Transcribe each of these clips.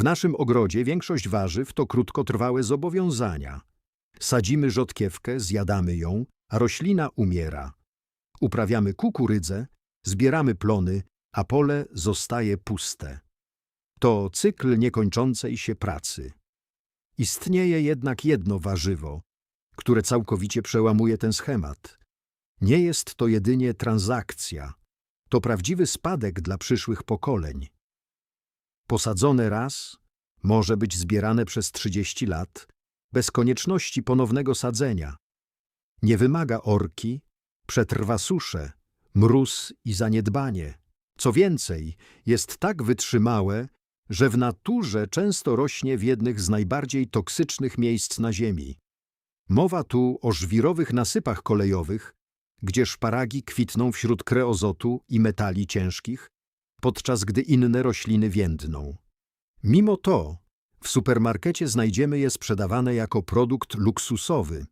W naszym ogrodzie większość warzyw to krótkotrwałe zobowiązania. Sadzimy rzodkiewkę, zjadamy ją, a roślina umiera. Uprawiamy kukurydzę, zbieramy plony, a pole zostaje puste. To cykl niekończącej się pracy. Istnieje jednak jedno warzywo, które całkowicie przełamuje ten schemat. Nie jest to jedynie transakcja, to prawdziwy spadek dla przyszłych pokoleń. Posadzone raz, może być zbierane przez 30 lat, bez konieczności ponownego sadzenia. Nie wymaga orki, przetrwa suszę, mróz i zaniedbanie. Co więcej, jest tak wytrzymałe, że w naturze często rośnie w jednych z najbardziej toksycznych miejsc na Ziemi. Mowa tu o żwirowych nasypach kolejowych, gdzie szparagi kwitną wśród kreozotu i metali ciężkich, podczas gdy inne rośliny więdną. Mimo to w supermarkecie znajdziemy je sprzedawane jako produkt luksusowy,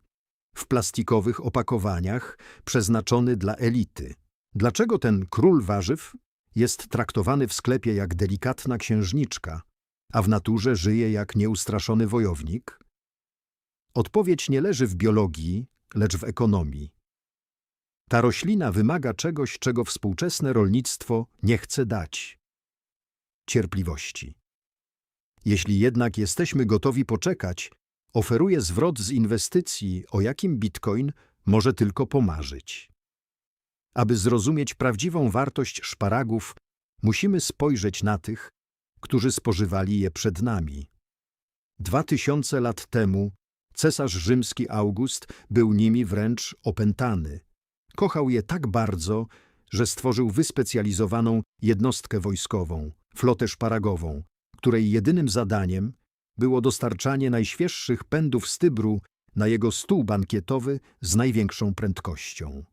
w plastikowych opakowaniach, przeznaczony dla elity. Dlaczego ten król warzyw jest traktowany w sklepie jak delikatna księżniczka, a w naturze żyje jak nieustraszony wojownik? Odpowiedź nie leży w biologii, lecz w ekonomii. Ta roślina wymaga czegoś, czego współczesne rolnictwo nie chce dać cierpliwości. Jeśli jednak jesteśmy gotowi poczekać, oferuje zwrot z inwestycji, o jakim bitcoin może tylko pomarzyć. Aby zrozumieć prawdziwą wartość szparagów, musimy spojrzeć na tych, którzy spożywali je przed nami. Dwa tysiące lat temu cesarz rzymski August był nimi wręcz opętany. Kochał je tak bardzo, że stworzył wyspecjalizowaną jednostkę wojskową, flotę szparagową, której jedynym zadaniem było dostarczanie najświeższych pędów stybru na jego stół bankietowy z największą prędkością.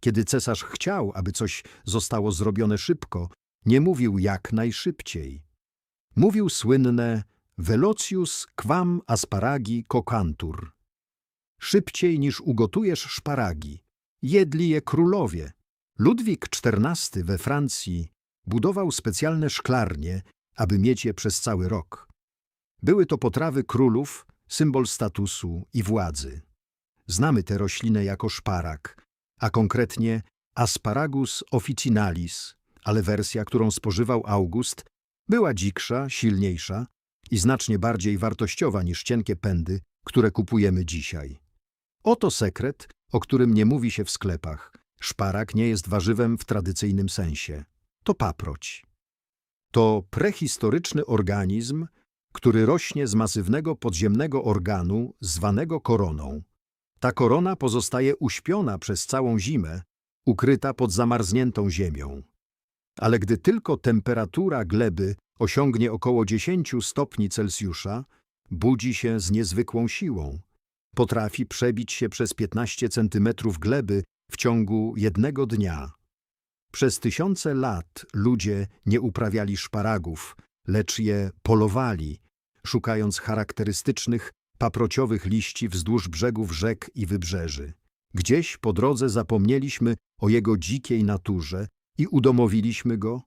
Kiedy cesarz chciał, aby coś zostało zrobione szybko, nie mówił jak najszybciej. Mówił słynne velocius quam asparagi cocantur. Szybciej niż ugotujesz szparagi. Jedli je królowie. Ludwik XIV we Francji budował specjalne szklarnie, aby mieć je przez cały rok. Były to potrawy królów, symbol statusu i władzy. Znamy tę roślinę jako szparak, a konkretnie Asparagus officinalis, ale wersja, którą spożywał August, była dziksza, silniejsza i znacznie bardziej wartościowa niż cienkie pędy, które kupujemy dzisiaj. Oto sekret, o którym nie mówi się w sklepach. Szparak nie jest warzywem w tradycyjnym sensie. To paproć. To prehistoryczny organizm, który rośnie z masywnego podziemnego organu zwanego koroną. Ta korona pozostaje uśpiona przez całą zimę, ukryta pod zamarzniętą ziemią. Ale gdy tylko temperatura gleby osiągnie około 10 stopni Celsjusza, budzi się z niezwykłą siłą. Potrafi przebić się przez 15 centymetrów gleby w ciągu jednego dnia. Przez tysiące lat ludzie nie uprawiali szparagów, lecz je polowali, szukając charakterystycznych, paprociowych liści wzdłuż brzegów rzek i wybrzeży. Gdzieś po drodze zapomnieliśmy o jego dzikiej naturze i udomowiliśmy go.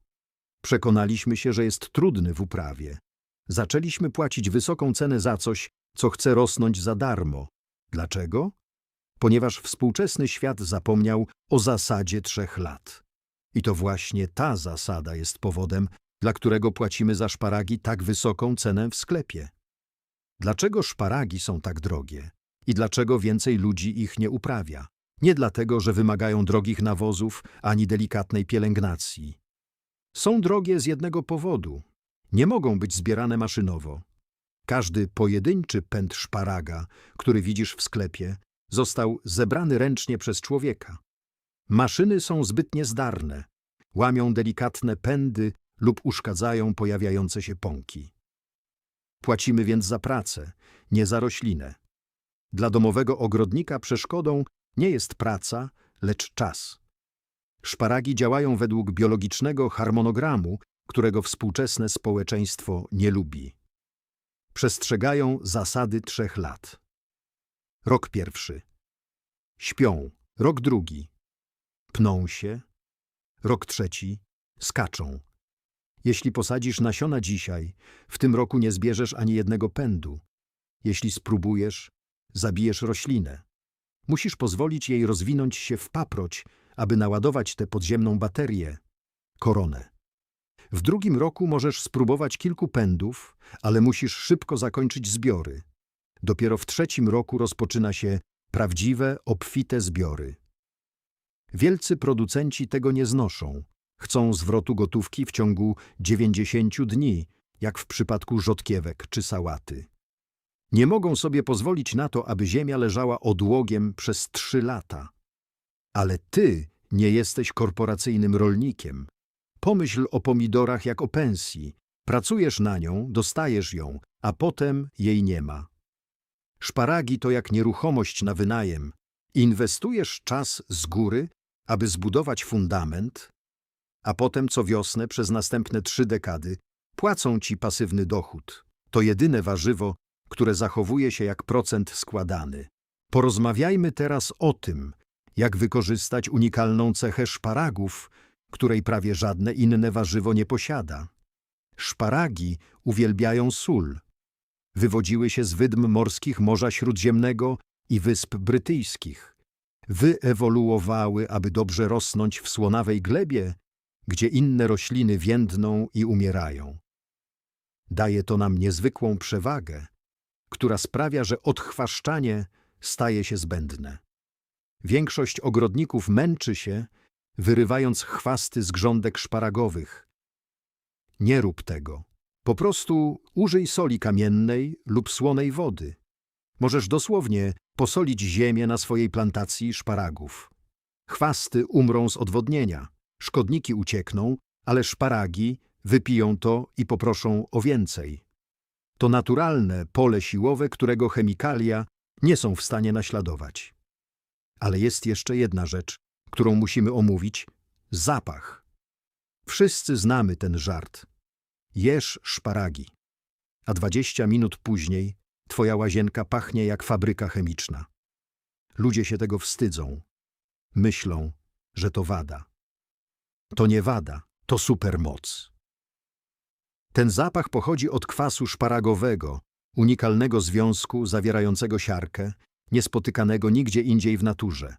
Przekonaliśmy się, że jest trudny w uprawie. Zaczęliśmy płacić wysoką cenę za coś, co chce rosnąć za darmo. Dlaczego? Ponieważ współczesny świat zapomniał o zasadzie trzech lat. I to właśnie ta zasada jest powodem, dla którego płacimy za szparagi tak wysoką cenę w sklepie. Dlaczego szparagi są tak drogie i dlaczego więcej ludzi ich nie uprawia? Nie dlatego, że wymagają drogich nawozów ani delikatnej pielęgnacji. Są drogie z jednego powodu. Nie mogą być zbierane maszynowo. Każdy pojedynczy pęd szparaga, który widzisz w sklepie, został zebrany ręcznie przez człowieka. Maszyny są zbyt niezdarne, łamią delikatne pędy lub uszkadzają pojawiające się pąki. Płacimy więc za pracę, nie za roślinę. Dla domowego ogrodnika przeszkodą nie jest praca, lecz czas. Szparagi działają według biologicznego harmonogramu, którego współczesne społeczeństwo nie lubi. Przestrzegają zasady trzech lat. Rok pierwszy. Śpią. Rok drugi. Pną się. Rok trzeci. Skaczą. Jeśli posadzisz nasiona dzisiaj, w tym roku nie zbierzesz ani jednego pędu. Jeśli spróbujesz, zabijesz roślinę. Musisz pozwolić jej rozwinąć się w paproć, aby naładować tę podziemną baterię, koronę. W drugim roku możesz spróbować kilku pędów, ale musisz szybko zakończyć zbiory. Dopiero w trzecim roku rozpoczyna się prawdziwe, obfite zbiory. Wielcy producenci tego nie znoszą. Chcą zwrotu gotówki w ciągu 90 dni, jak w przypadku rzodkiewek czy sałaty. Nie mogą sobie pozwolić na to, aby ziemia leżała odłogiem przez trzy lata. Ale ty nie jesteś korporacyjnym rolnikiem. Pomyśl o pomidorach jak o pensji. Pracujesz na nią, dostajesz ją, a potem jej nie ma. Szparagi to jak nieruchomość na wynajem. Inwestujesz czas z góry, aby zbudować fundament, a potem co wiosnę przez następne trzy dekady płacą ci pasywny dochód. To jedyne warzywo, które zachowuje się jak procent składany. Porozmawiajmy teraz o tym, jak wykorzystać unikalną cechę szparagów, której prawie żadne inne warzywo nie posiada. Szparagi uwielbiają sól. Wywodziły się z wydm morskich Morza Śródziemnego i Wysp Brytyjskich. Wyewoluowały, aby dobrze rosnąć w słonawej glebie, gdzie inne rośliny więdną i umierają. Daje to nam niezwykłą przewagę, która sprawia, że odchwaszczanie staje się zbędne. Większość ogrodników męczy się, wyrywając chwasty z grządek szparagowych. Nie rób tego. Po prostu użyj soli kamiennej lub słonej wody. Możesz dosłownie posolić ziemię na swojej plantacji szparagów. Chwasty umrą z odwodnienia, szkodniki uciekną, ale szparagi wypiją to i poproszą o więcej. To naturalne pole siłowe, którego chemikalia nie są w stanie naśladować. Ale jest jeszcze jedna rzecz, którą musimy omówić zapach. Wszyscy znamy ten żart. Jesz szparagi, a dwadzieścia minut później twoja łazienka pachnie jak fabryka chemiczna. Ludzie się tego wstydzą. Myślą, że to wada. To nie wada, to supermoc. Ten zapach pochodzi od kwasu szparagowego, unikalnego związku zawierającego siarkę, niespotykanego nigdzie indziej w naturze.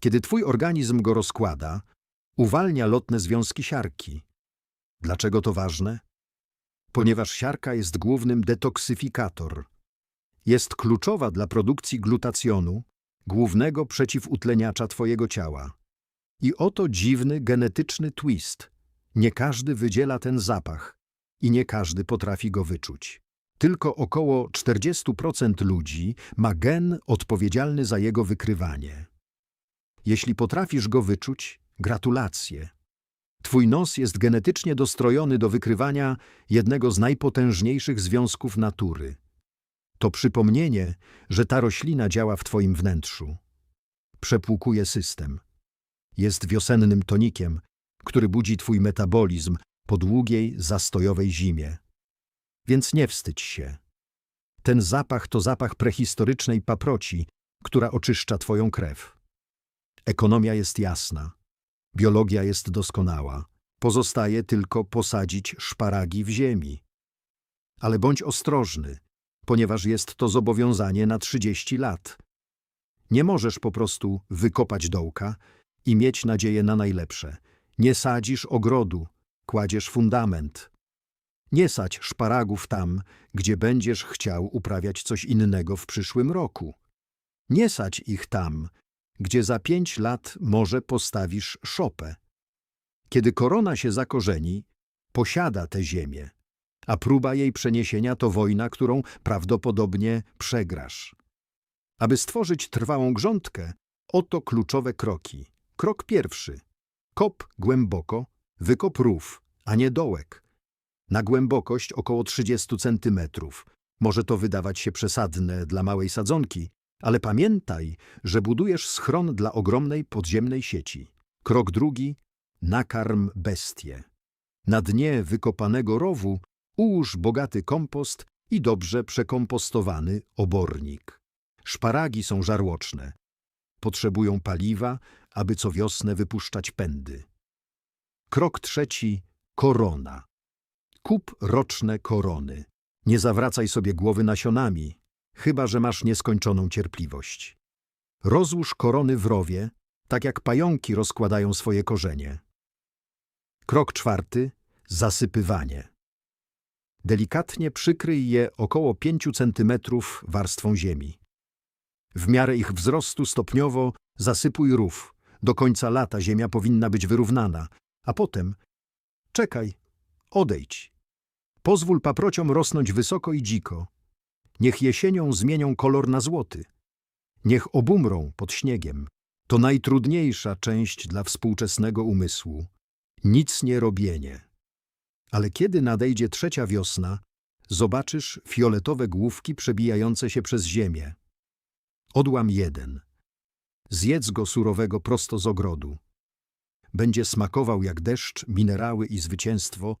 Kiedy twój organizm go rozkłada, uwalnia lotne związki siarki. Dlaczego to ważne? Ponieważ siarka jest głównym detoksyfikator. Jest kluczowa dla produkcji glutacjonu, głównego przeciwutleniacza twojego ciała. I oto dziwny genetyczny twist. Nie każdy wydziela ten zapach i nie każdy potrafi go wyczuć. Tylko około 40% ludzi ma gen odpowiedzialny za jego wykrywanie. Jeśli potrafisz go wyczuć, gratulacje. Twój nos jest genetycznie dostrojony do wykrywania jednego z najpotężniejszych związków natury. To przypomnienie, że ta roślina działa w twoim wnętrzu. Przepłukuje system. Jest wiosennym tonikiem, który budzi twój metabolizm po długiej, zastojowej zimie. Więc nie wstydź się. Ten zapach to zapach prehistorycznej paproci, która oczyszcza twoją krew. Ekonomia jest jasna. Biologia jest doskonała. Pozostaje tylko posadzić szparagi w ziemi. Ale bądź ostrożny, ponieważ jest to zobowiązanie na 30 lat. Nie możesz po prostu wykopać dołka i mieć nadzieję na najlepsze. Nie sadzisz ogrodu, kładziesz fundament. Nie sadź szparagów tam, gdzie będziesz chciał uprawiać coś innego w przyszłym roku. Nie sadź ich tam, gdzie za pięć lat może postawisz szopę. Kiedy korona się zakorzeni, posiada tę ziemię, a próba jej przeniesienia to wojna, którą prawdopodobnie przegrasz. Aby stworzyć trwałą grządkę, oto kluczowe kroki. Krok pierwszy. Kop głęboko, wykop rów, a nie dołek. Na głębokość około 30 centymetrów. Może to wydawać się przesadne dla małej sadzonki, ale pamiętaj, że budujesz schron dla ogromnej podziemnej sieci. Krok drugi. Nakarm bestie. Na dnie wykopanego rowu ułóż bogaty kompost i dobrze przekompostowany obornik. Szparagi są żarłoczne. Potrzebują paliwa, aby co wiosnę wypuszczać pędy. Krok trzeci. korona. Kup roczne korony. Nie zawracaj sobie głowy nasionami, chyba że masz nieskończoną cierpliwość. Rozłóż korony w rowie, tak jak pająki rozkładają swoje korzenie. Krok czwarty. Zasypywanie. Delikatnie przykryj je około 5 cm warstwą ziemi. W miarę ich wzrostu stopniowo zasypuj rów. Do końca lata ziemia powinna być wyrównana, a potem czekaj, odejdź. Pozwól paprociom rosnąć wysoko i dziko. Niech jesienią zmienią kolor na złoty. Niech obumrą pod śniegiem. To najtrudniejsza część dla współczesnego umysłu. Nic nie robienie. Ale kiedy nadejdzie trzecia wiosna, zobaczysz fioletowe główki przebijające się przez ziemię. Odłam jeden. Zjedz go surowego prosto z ogrodu. Będzie smakował jak deszcz, minerały i zwycięstwo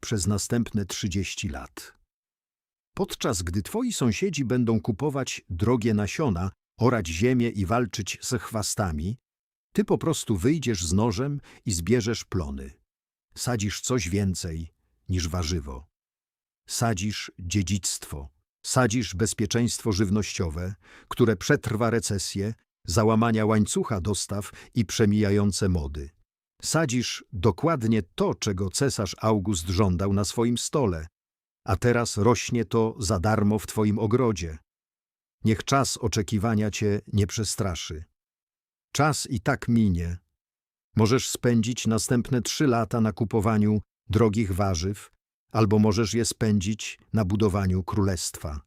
przez następne 30 lat. Podczas gdy twoi sąsiedzi będą kupować drogie nasiona, orać ziemię i walczyć ze chwastami, ty po prostu wyjdziesz z nożem i zbierzesz plony. Sadzisz coś więcej niż warzywo. Sadzisz dziedzictwo. Sadzisz bezpieczeństwo żywnościowe, które przetrwa recesję, załamania łańcucha dostaw i przemijające mody. Sadzisz dokładnie to, czego cesarz August żądał na swoim stole, a teraz rośnie to za darmo w twoim ogrodzie. Niech czas oczekiwania cię nie przestraszy. Czas i tak minie. Możesz spędzić następne trzy lata na kupowaniu drogich warzyw, albo możesz je spędzić na budowaniu królestwa.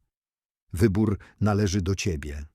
Wybór należy do ciebie.